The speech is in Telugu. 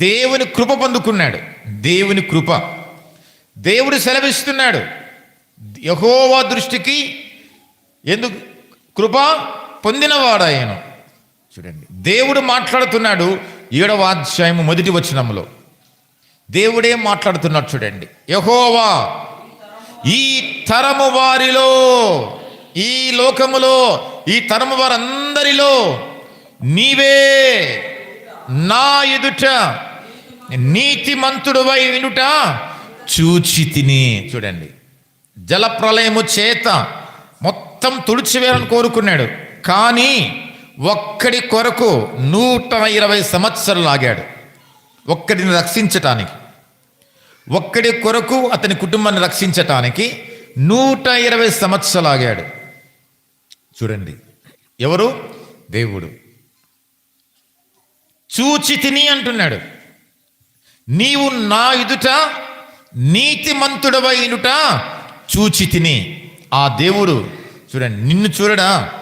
దేవుని కృప పొందుకున్నాడు. దేవుని కృప. దేవుడు సెలవిస్తున్నాడు. యహోవా దృష్టికి ఎందుకు కృప పొందినవాడాయను చూడండి. దేవుడు మాట్లాడుతున్నాడు ఏడవ అధ్యాయము మొదటి వచనంలో దేవుడే మాట్లాడుతున్నాడు చూడండి. యహోవా ఈ తరము వారిలో ఈ లోకములో ఈ తరము వారందరిలో నీవే నా ఎదుట నీతిమంతుడువై వినుట చూచి తిని. చూడండి. జలప్రలయము చేత మొత్తం తుడిచివేయాలని కోరుకున్నాడు. కానీ ఒక్కడి కొరకు నూట ఇరవై సంవత్సరాలు ఆగాడు. ఒక్కడిని రక్షించటానికి. ఒక్కడి కొరకు అతని కుటుంబాన్ని రక్షించటానికి నూట ఇరవై సంవత్సరాలు ఆగాడు. చూడండి. ఎవరు? దేవుడు. చూచి తిని అంటున్నాడు. నీవు నా ఎదుట నీతిమంతుడవైనుట చూచి తిని. ఆ దేవుడు చూడండి నిన్ను చూడడా?